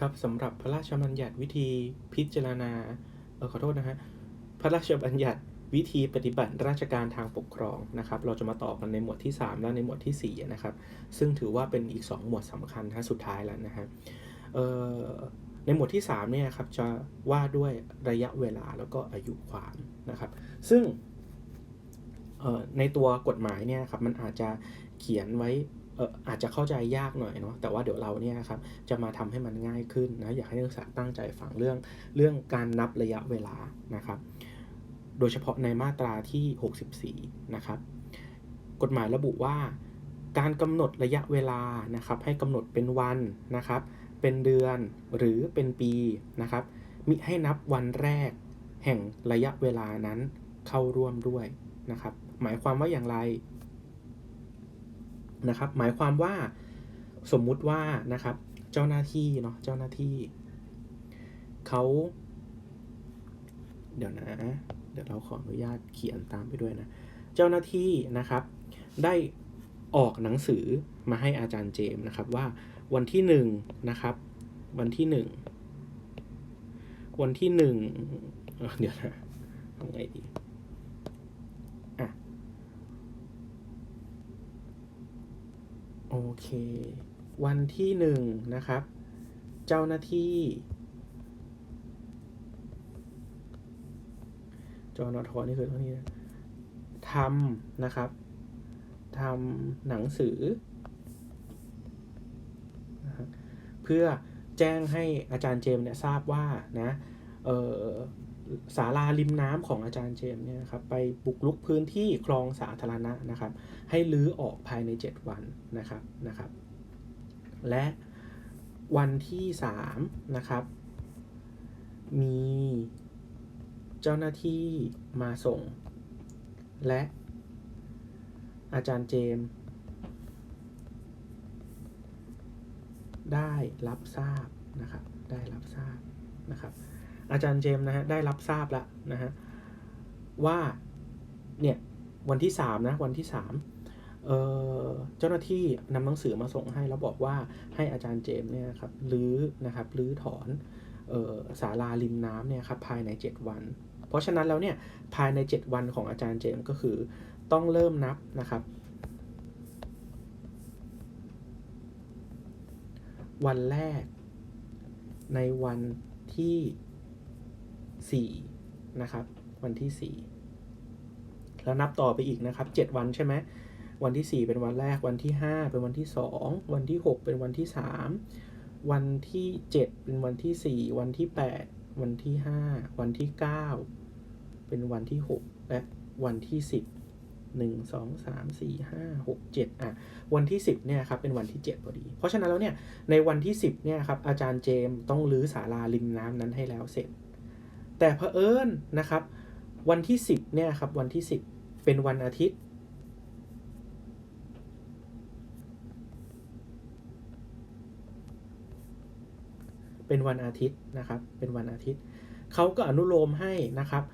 ครับสำหรับพระราชบัญญัติวิธีพิจารณาเออขอโทษนะฮะพระราชบัญญัติวิธีปฏิบัติราชการทางปกครองนะครับ เราจะมาต่อกันในหมวดที่ 3 และในหมวดที่4นะครับ ซึ่งถือว่าเป็นอีก 2 หมวดสำคัญนะสุดท้ายแล้วนะฮะในหมวดที่3เนี่ยครับจะว่าด้วยระยะเวลาแล้วก็อายุความนะครับ ซึ่งในตัวกฎหมายเนี่ยครับมันอาจจะเขียนไว้ อาจจะเข้าใจยากหน่อยเนาะแต่ว่าเดี๋ยวเราเนี่ยครับจะมาทำให้มันง่ายขึ้นนะอยากให้นักศึกษาตั้งใจฟังเรื่องเรื่องการนับระยะเวลานะครับ โดยเฉพาะในมาตราที่ 64 นะครับ กฎหมายระบุว่า การกำหนดระยะเวลานะครับให้กำหนดเป็นวันนะครับ เป็นเดือนหรือเป็นปีนะครับ มิให้นับวันแรกแห่งระยะเวลานั้นเข้าร่วมด้วยนะครับ หมายความว่าอย่างไร นะครับ หมายความว่าสมมุติว่านะครับ เจ้าหน้าที่เนาะเจ้าหน้าที่เขาเดี๋ยวนะ เดี๋ยวเราขออนุญาตเขียนตามไปด้วยนะ เจ้าหน้าที่นะครับ ได้ออกหนังสือมาให้อาจารย์เจมส์นะครับว่าวันที่หนึ่งนะครับ วันที่หนึ่งวันที่หนึ่งเอ่อเดี๋ยวนะทำไงดีอะโอ เค วันที่หนึ่งนะครับ เจ้าหน้าที่จอนอทอนี่คือเท่านี้นะทำนะครับทำหนังสือ เพื่อแจ้งให้อาจารย์เจมส์เนี่ยทราบว่านะ เออ ศาลาริมน้ำของอาจารย์เจมส์เนี่ยครับไปบุกรุกพื้นที่คลองสาธารณะนะครับ ให้ลื้อออกภายใน 7 วันนะครับนะครับ และวันที่3นะครับ มีเจ้าหน้าที่มาส่ง และอาจารย์เจมส์ได้รับทราบนะครับ ได้รับทราบนะครับ อาจารย์เจมส์นะฮะได้รับทราบแล้วนะฮะว่าเนี่ยวันที่สามนะวันที่สามเอ่อเจ้าหน้าที่นำหนังสือมาส่งให้แล้วบอกว่าให้อาจารย์เจมส์เนี่ยครับรื้อนะครับรื้อถอนเอ่อศาลาริมน้ำเนี่ยครับภายใน 7 วัน เพราะฉะนั้นแล้วเนี่ยภายใน 7 วันของอาจารย์เจมส์ก็คือต้องเริ่มนับนะครับ วันแรกในวันที่ 4นะครับ วันที่ 4 แล้วนับต่อไปอีกนะครับ 7 วันใช่ไหมวันที่ 4 เป็นวันแรกวันที่ 5 เป็นวันที่ 2 วันที่ 6 เป็นวันที่ 3 วันที่ 7 เป็นวันที่ 4 วันที่ 8 วันที่ 5 วันที่ 9 เป็นวันที่ 6 และวันที่ 10 1 2 3 4 5 6 7อะวันที่ 10เนี่ยครับเป็นวันที่ 7 พอดี เพราะฉะนั้นแล้วเนี่ยในวันที่ 10เนี่ยครับอาจารย์เจมส์ต้องรื้อศาลาริมน้ำนั้นให้แล้วเสร็จ แต่เผอิญนะครับ วันที่ 10เนี่ยครับวันที่ 10 เป็นวันอาทิตย์ เป็นวันอาทิตย์นะครับเป็นวันอาทิตย์เขาก็อนุโลมให้นะครับ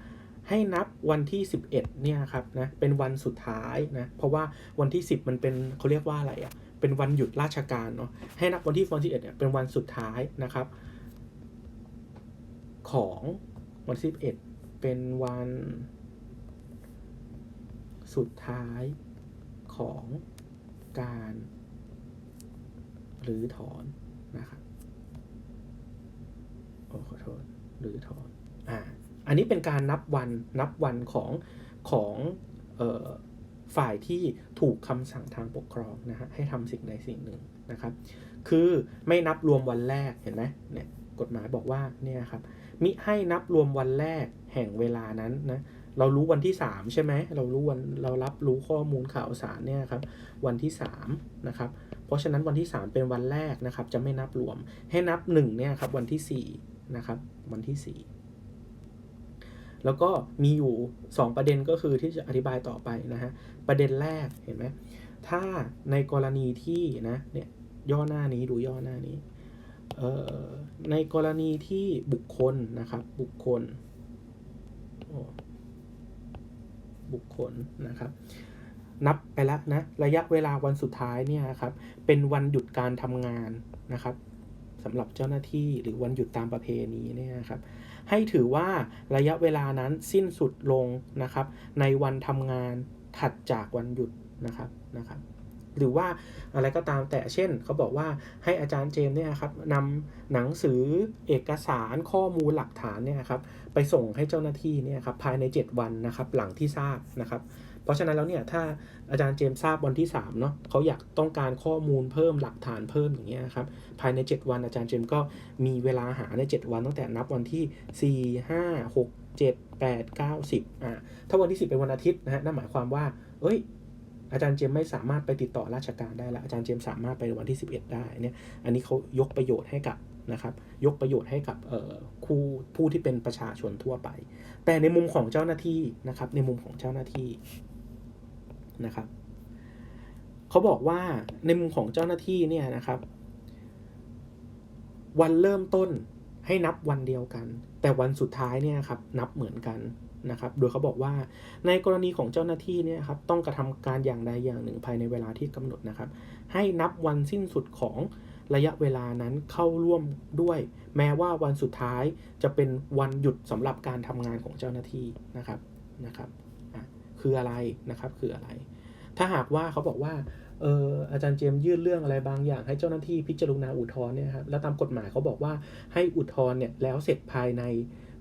ให้นับวันที่ 11เนี่ยครับนะเป็นวันสุดท้ายนะเพราะว่าวันที่ 10 มันเป็นเขาเรียกว่าอะไรอะ่ะเป็นวันหยุดราชการเนาะให้นับวันที่วันที่11เนี่ยเป็นวันสุดท้ายนะครับ ของ วันที่11เป็นวันสุดท้ายของการหรือถอนนะครับโอ้ขอโทษหรือถอนอ่าอันนี้เป็นการนับวันนับวันของของออฝ่ายที่ถูกคำสั่งทางปกครองนะฮะให้ทำสิ่งใดสิ่งหนึ่งนะครับ คือไม่นับรวมวันแรกเห็นไหมเนี่ยกฎหมายบอกว่าเนี่ยครับ มิให้นับรวมวันแรกแห่งเวลานั้นนะเรารู้วันที่ 3 ใช่ไหมเรารู้วันเรารับรู้ข้อมูลข่าวสารเนี่ยครับวันที่3นะครับเพราะฉะนั้นวันที่ 3 เป็นวันแรกนะครับ จะไม่นับรวมให้นับ1เนี่ยครับวันที่4นะครับวันที่ 4 แล้วก็มีอยู่ 2 ประเด็นก็คือที่จะอธิบายต่อไปนะฮะประเด็นแรกเห็นไหมถ้าในกรณีที่นะเนี่ยย่อหน้านี้ดูย่อหน้านี้ ในกรณีที่บุคคลนะครับ บุคคล บุคคลนะครับ นับไปแล้วนะ ระยะเวลาวันสุดท้ายเนี่ยครับ เป็นวันหยุดการทำงานนะครับสำหรับเจ้าหน้าที่หรือวันหยุดตามประเพณีเนี่ยนะครับ ให้ถือว่าระยะเวลานั้นสิ้นสุดลงนะครับ ในวันทำงานถัดจากวันหยุดนะครับนะครับ หรือว่าอะไรก็ตามแต่เช่น เขาบอกว่าให้อาจารย์เจมส์เนี่ยครับนำหนังสือเอกสารข้อมูลหลักฐานเนี่ยครับไปส่งให้เจ้าหน้าที่เนี่ยครับภายใน 7 วันนะครับหลังที่ทราบนะครับเพราะฉะนั้นแล้วเนี่ยถ้าอาจารย์เจมส์ทราบวันที่3เนาะเขาอยากต้องการข้อมูลเพิ่มหลักฐานเพิ่มอย่างเงี้ยครับภายใน 7 วันอาจารย์เจมส์ก็มีเวลาหาใน 7 วันตั้งแต่นับวันที่ 4 5 6 7 8 9 10อ่าถ้าวันที่ 10 เป็นวันอาทิตย์นะฮะนั่นหมายความว่าเอ้ย อาจารย์เจมส์ไม่สามารถไปติดต่อราชการได้แล้วอาจารย์เจมส์สามารถไปวันที่ 11 ได้เนี่ยอันนี้เขายกประโยชน์ให้กับนะครับยกประโยชน์ให้กับคู่ผู้ที่เป็นประชาชนทั่วไป แต่ในมุมของเจ้าหน้าที่นะครับในมุมของเจ้าหน้าที่นะครับเขาบอกว่าในมุมของเจ้าหน้าที่เนี่ยนะครับ วันเริ่มต้นให้นับวันเดียวกัน แต่วันสุดท้ายเนี่ยครับนับเหมือนกัน นะครับ โดยเขาบอกว่าในกรณีของเจ้าหน้าที่เนี่ยครับต้องกระทำการอย่างใดอย่างหนึ่งภายในเวลาที่กำหนดนะครับ ให้นับวันสิ้นสุดของระยะเวลานั้นเข้าร่วมด้วย แม้ว่าวันสุดท้ายจะเป็นวันหยุดสำหรับการทำงานของเจ้าหน้าที่นะครับนะครับคืออะไรนะครับคืออะไร ถ้าหากว่าเขาบอกว่าเอออาจารย์เจมส์ยื่นเรื่องอะไรบางอย่างให้เจ้าหน้าที่พิจารณาอุทธรณ์เนี่ยครับแล้วตามกฎหมายเขาบอกว่าให้อุทธรณ์เนี่ยแล้วเสร็จภายใน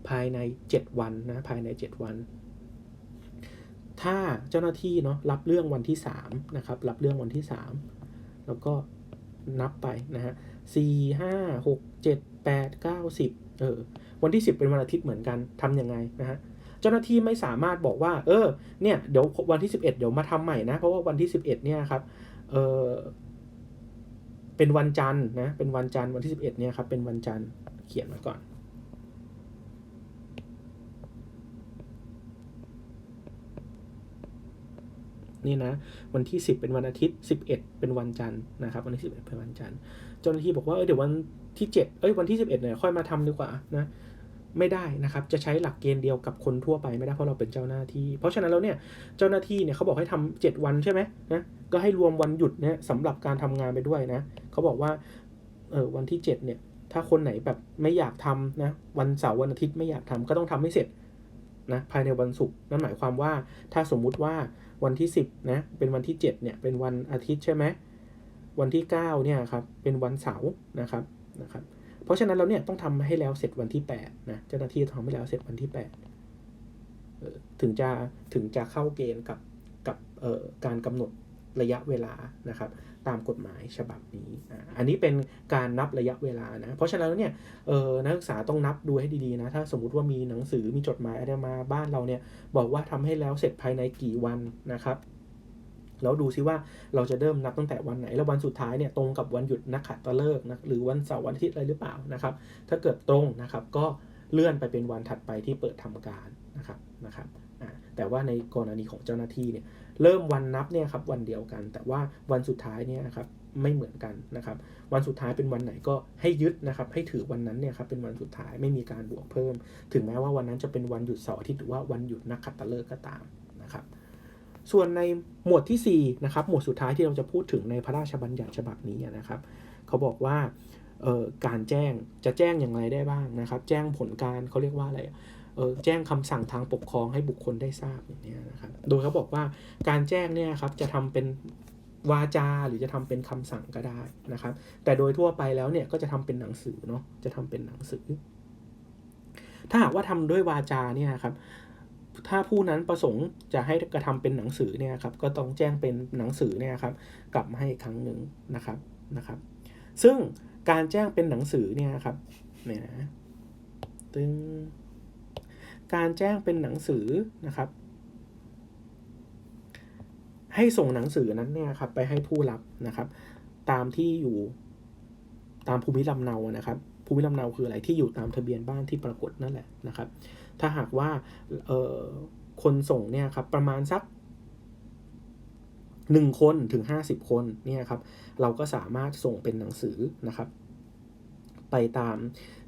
ภายใน 7 วันนะภายใน 7 วัน ถ้าเจ้าหน้าที่เนาะรับเรื่องวันที่3นะครับรับเรื่องวันที่ 3 แล้วก็นับไปนะฮะสี่ห้าหกเจ็ดแปดเก้าสิบเออวันที่ 10 เป็นวันอาทิตย์เหมือนกันทำยังไงนะฮะเจ้าหน้าที่ไม่สามารถบอกว่า เออเนี่ยเดี๋ยววันที่ 11 เดี๋ยวมาทำใหม่นะ เพราะว่าวันที่ 11เนี่ยครับเออเป็นวันจันทร์นะเป็นวันจันทร์วันที่ 11เนี่ยครับเป็นวันจันทร์เขียนมาก่อน นี่นะวันที่ 10 เป็นวันอาทิตย์ 11 เป็นวันจันทร์นะครับวันที่11เป็นวันจันทร์เจ้าหน้าที่บอกว่าเออเดี๋ยววันที่ 7 เอ้ยวันที่ 11เนี่ยค่อยมาทำดีกว่านะไม่ได้นะครับจะใช้หลักเกณฑ์เดียวกับคนทั่วไปไม่ได้เพราะเราเป็นเจ้าหน้าที่ เพราะฉะนั้นแล้วเนี่ยเจ้าหน้าที่เนี่ยเขาบอกให้ทำเจ็ดวันใช่ไหมนะก็ให้รวมวันหยุดเนี่ยสำหรับการทำงานไปด้วยนะเขาบอกว่าเออวันที่เจ็ดเนี่ยถ้าคนไหนแบบไม่อยากทำนะวันเสาร์วันอาทิตย์ไม่อยากทำก็ต้องทำให้เสร็จนะภายในวันศุกร์นั่นหมายความว่าถ้าสมมุติว่า วันที่สิบนะเป็นวันที่เจ็ดเนี่ยเป็นวันอาทิตย์ใช่ไหมวันที่เก้าเนี่ยครับเป็นวันเสาร์นะครับนะครับเพราะฉะนั้นเราเนี่ยต้องทำให้แล้วเสร็จวันที่8นะเจ้าหน้าที่ทำให้แล้วเสร็จวันที่8เออถึงจะถึงจะเข้าเกณฑ์กับกับเอ่อการกำหนด ระยะเวลานะครับตามกฎหมายฉบับนี้ อันนี้เป็นการนับระยะเวลานะ เพราะฉะนั้นเนี่ยเออนักศึกษาต้องนับดูให้ดีๆนะ ถ้าสมมุติว่ามีหนังสือมีจดหมายอะไรมาบ้านเราเนี่ยบอกว่าทำให้แล้วเสร็จภายในกี่วันนะครับ แล้วดูซิว่าเราจะเริ่มนับตั้งแต่วันไหน แล้ววันสุดท้ายเนี่ยตรงกับวันหยุดนักขัตฤกษ์นะหรือวันเสาร์วันอาทิตย์อะไรหรือเปล่านะครับ ถ้าเกิดตรงนะครับก็เลื่อนไปเป็นวันถัดไปที่เปิดทำการนะครับนะครับอ่าแต่ว่าในกรณีของเจ้าหน้าที่เนี่ย เริ่มวันนับเนี่ยครับวันเดียวกัน แต่ว่าวันสุดท้ายเนี่ยนะครับไม่เหมือนกันนะครับ วันสุดท้ายเป็นวันไหนก็ให้ยึดนะครับ ให้ถือวันนั้นเนี่ยครับเป็นวันสุดท้ายไม่มีการบวกเพิ่ม ถึงแม้ว่าวันนั้นจะเป็นวันหยุดเสาร์อาทิตย์หรือว่าวันหยุดนักขัตฤกษ์ก็ตามนะครับส่วนในหมวดที่4นะครับหมวดสุดท้ายที่เราจะพูดถึงในพระราชบัญญัติฉบับนี้นะครับ เขาบอกว่าการแจ้งจะแจ้งอย่างไรได้บ้างนะครับ แจ้งผลการเขาเรียกว่าอะไร แจ้งคำสั่งทางปกครองให้บุคคลได้ทราบอย่างนี้นะครับ โดยเขาบอกว่าการแจ้งเนี่ยครับจะทำเป็นวาจาหรือจะทำเป็นคำสั่งก็ได้นะครับ แต่โดยทั่วไปแล้วเนี่ยก็จะทำเป็นหนังสือเนาะจะทำเป็นหนังสือ ถ้าหากว่าทำด้วยวาจาเนี่ยครับถ้าผู้นั้นประสงค์จะให้กระทำเป็นหนังสือเนี่ยครับก็ต้องแจ้งเป็นหนังสือเนี่ยครับกลับมาให้อีกครั้งหนึ่งนะครับนะครับ ซึ่งการแจ้งเป็นหนังสือเนี่ยครับเนี่ยนะตึง การแจ้งเป็นหนังสือนะครับ ให้ส่งหนังสือนั้นเนี่ยครับไปให้ผู้รับนะครับ ตามที่อยู่ตามภูมิลำเนานะครับ ภูมิลำเนาคืออะไรที่อยู่ตามทะเบียนบ้านที่ปรากฏนั่นแหละนะครับ ถ้าหากว่าเอ่อคนส่งเนี่ยครับประมาณสักหนึ่งคนถึงห้าสิบคนเนี่ยครับเราก็สามารถส่งเป็นหนังสือนะครับ ไปตาม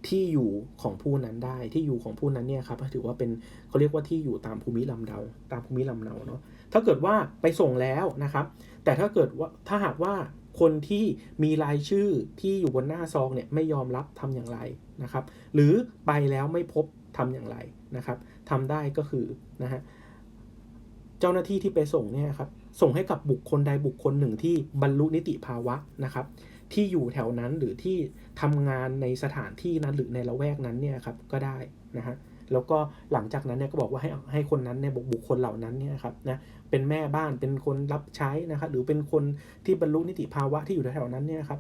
ที่อยู่ของผู้นั้นได้ ที่อยู่ของผู้นั้นเนี่ยครับถือว่าเป็นเขาเรียกว่าที่อยู่ตามภูมิลำเนาตามภูมิลำเนาเนาะถ้าเกิดว่าไปส่งแล้วนะครับ แต่ถ้าเกิดว่าถ้าหากว่าคนที่มีรายชื่อที่อยู่บนหน้าซองเนี่ยไม่ยอมรับทำอย่างไรนะครับ หรือไปแล้วไม่พบทำอย่างไรนะครับทำได้ก็คือนะฮะเจ้าหน้าที่ที่ไปส่งเนี่ยครับส่งให้กับบุคคลใดบุคคลหนึ่งที่บรรลุนิติภาวะนะครับ ที่อยู่แถวนั้นหรือที่ทำงานในสถานที่นั้นหรือในละแวกนั้นเนี่ยครับก็ได้นะฮะแล้วก็หลังจากนั้นเนี่ยก็บอกว่าให้ให้คนนั้นเนี่ยบุคคลเหล่านั้นเนี่ยครับนะเป็นแม่บ้านเป็นคนรับใช้นะครับหรือเป็นคนที่บรรลุนิติภาวะที่อยู่แถวๆนั้นเนี่ยครับ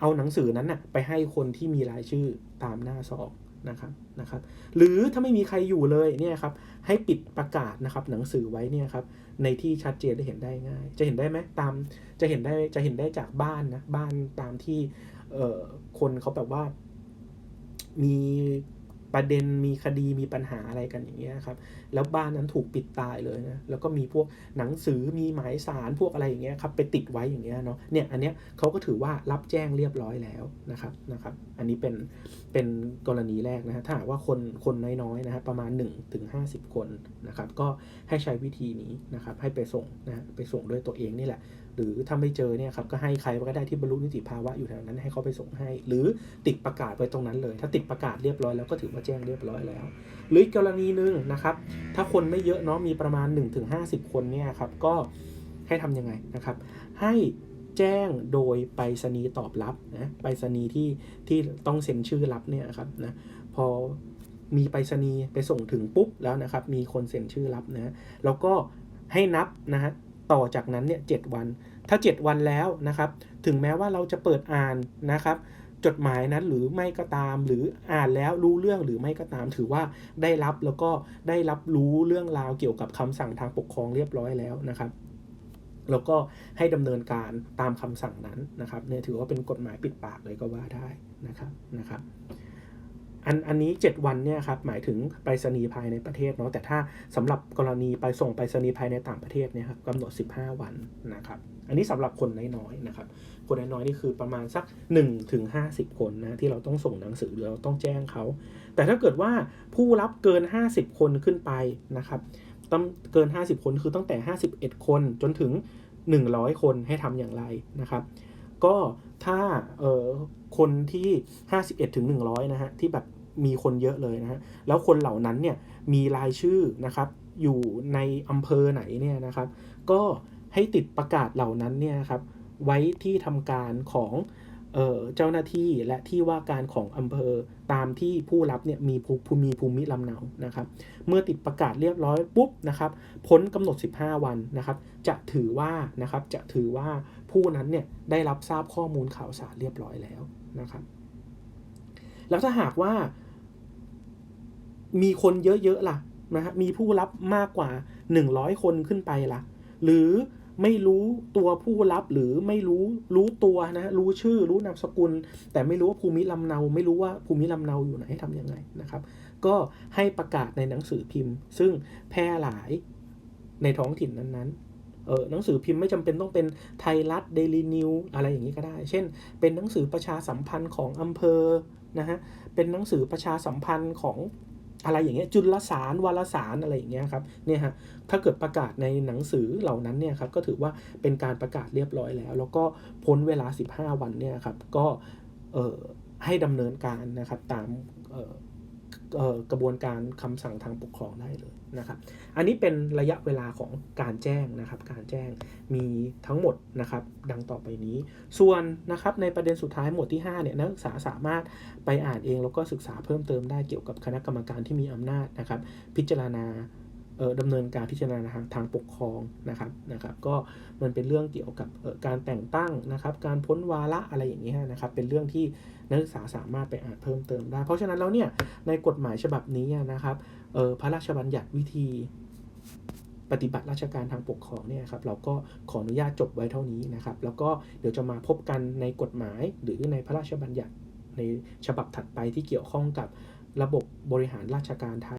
เอาหนังสือนั้นน่ะไปให้คนที่มีรายชื่อตามหน้าซองนะครับนะครับ หรือถ้าไม่มีใครอยู่เลยเนี่ยครับให้ปิดประกาศนะครับหนังสือไว้เนี่ยครับ ในที่ชัดเจนได้เห็นได้ง่าย จะเห็นได้ไหมตามจะเห็นได้จะเห็นได้จากบ้านนะบ้านตามที่เออคนเขาแบบว่ามี ประเด็นมีคดีมีปัญหาอะไรกันอย่างเงี้ยครับแล้วบ้านนั้นถูกปิดตายเลยนะแล้วก็มีพวกหนังสือมีหมายสารพวกอะไรอย่างเงี้ยครับไปติดไว้อย่างเงี้ยเนาะเนี่ยอันเนี้ยเขาก็ถือว่ารับแจ้งเรียบร้อยแล้วนะครับนะครับอันนี้เป็นเป็นกรณีแรกนะฮะถ้าหากว่าคนคนน้อยๆนะฮะประมาณ1ถึง50 คนนะครับก็ให้ใช้วิธีนี้นะครับให้ไปส่งนะฮะไปส่งด้วยตัวเองนี่แหละ หรือถ้าไม่เจอเนี่ยครับก็ให้ใครก็ได้ที่บรรลุนิติภาวะอยู่แถวนั้นให้เขาไปส่งให้ หรือติดประกาศไว้ตรงนั้นเลย ถ้าติดประกาศเรียบร้อยแล้วก็ถือว่าแจ้งเรียบร้อยแล้ว หรือกกรณีหนึ่งนะครับ ถ้าคนไม่เยอะเนาะมีประมาณ 1-50 คนเนี่ยครับก็ให้ทำยังไงนะครับ ให้แจ้งโดยไปรษณีย์ตอบรับนะไปรษณีย์ที่ที่ต้องเซ็นชื่อรับเนี่ยครับนะพอมีไปรษณีย์ไปส่งถึงปุ๊บแล้วนะครับ มีคนเซ็นชื่อรับนะแล้วก็ให้นับนะฮะ ต่อจากนั้นเนี่ยเวัน ถ้า 7 วันแล้วนะครับ ถึงแม้ว่าเราจะเปิดอ่านนะครับ จดหมายนั้นหรือไม่ก็ตาม หรืออ่านแล้วรู้เรื่องหรือไม่ก็ตาม ถือว่าได้รับแล้วก็ได้รับรู้เรื่องราวเกี่ยวกับคำสั่งทางปกครองเรียบร้อยแล้วนะครับแล้วก็ให้ดำเนินการตามคำสั่งนั้นนะครับเนี่ยถือว่าเป็นกฎหมายปิดปากเลยก็ว่าได้นะครับนะครับ อันอันนี้ 7 วันเนี่ยครับหมายถึงไปรษณีย์ภายในประเทศเนาะแต่ถ้าสำหรับกรณีไปส่งไปรษณีย์ภายในต่างประเทศเนี่ยครับกำหนด 15 วันนะครับอันนี้สำหรับคนน้อยๆนะครับคนน้อยๆนี่คือประมาณสัก1ถึง50 คนนะที่เราต้องส่งหนังสือหรือเราต้องแจ้งเขาแต่ถ้าเกิดว่าผู้รับเกิน 50 คนขึ้นไปนะครับต้องเกิน 50 คนคือตั้งแต่ 51 คนจนถึง 100 คนให้ทำอย่างไรนะครับ ก็ถ้าเออ คนที่ 51ถึง100 นะฮะ ที่แบบมีคนเยอะเลยนะฮะ แล้วคนเหล่านั้นเนี่ยมีรายชื่อนะครับ อยู่ในอำเภอไหนเนี่ยนะครับ ก็ให้ติดประกาศเหล่านั้นเนี่ยครับ ไว้ที่ทำการของเออเจ้าหน้าที่และที่ว่าการของอำเภอตามที่ผู้รับเนี่ยมีภูมีภูมิลำเนานะครับ เมื่อติดประกาศเรียบร้อยปุ๊บนะครับ พ้นกำหนด 15 วันนะครับ จะถือว่านะครับจะถือว่าผู้นั้นเนี่ยได้รับทราบข้อมูลข่าวสารเรียบร้อยแล้ว นะครับ แล้วถ้าหากว่า มีคนเยอะๆล่ะนะฮะมีผู้รับมากกว่า 100 คนขึ้นไปล่ะ หรือไม่รู้ตัวผู้รับหรือไม่รู้รู้ตัวนะรู้ชื่อรู้นามสกุล แต่ไม่รู้ว่าภูมิลำเนา ไม่รู้ว่าภูมิลำเนาอยู่ไหนทำยังไงนะครับ ก็ให้ประกาศในหนังสือพิมพ์ ซึ่งแพร่หลายในท้องถิ่นนั้นๆ เออหนังสือพิมพ์ไม่จำเป็นต้องเป็นไทยรัฐเดลีนิวอะไรอย่างนี้ก็ได้ เช่น เป็นหนังสือประชาสัมพันธ์ของอำเภอนะฮะเป็นหนังสือประชาสัมพันธ์ของอะไรอย่างเงี้ยจุลสารวารสารอะไรอย่างเงี้ยครับเนี่ยฮะถ้าเกิดประกาศในหนังสือเหล่านั้นเนี่ยครับก็ถือว่าเป็นการประกาศเรียบร้อยแล้ว แล้วก็พ้นเวลา 15 วันเนี่ยครับก็เออให้ดำเนินการนะครับตามเออ กระบวนการคำสั่งทางปกครองได้เลยนะครับ อันนี้เป็นระยะเวลาของการแจ้งนะครับ การแจ้งมีทั้งหมดนะครับ ดังต่อไปนี้ ส่วนนะครับในประเด็นสุดท้ายหมวดที่5เนี่ยนักศึกษาสามารถไปอ่านเองแล้วก็ศึกษาเพิ่มเติมได้เกี่ยวกับคณะกรรมการที่มีอำนาจนะครับ พิจารณา ดำเนินการพิจารณาทางทางปกครองนะครับนะครับก็มันเป็นเรื่องเกี่ยวกับเออการแต่งตั้งนะครับการพ้นวาระอะไรอย่างเงี้นะครับเป็นเรื่องที่นักศึกษาสามารถไปอ่านเพิ่มเติมได้ เพราะฉะนั้นแล้วเนี่ยในกฎหมายฉบับนี้นะครับเออพระราชบัญญัติวิธีปฏิบัติราชการทางปกครองเนี่ยครับเราก็ขออนุญาตจบไว้เท่านี้นะครับ แล้วก็เดี๋ยวจะมาพบกันในกฎหมาย หรือในพระราชบัญญัติในฉบับถัดไปที่เกี่ยวข้องกับระบบบริหารราชการไทย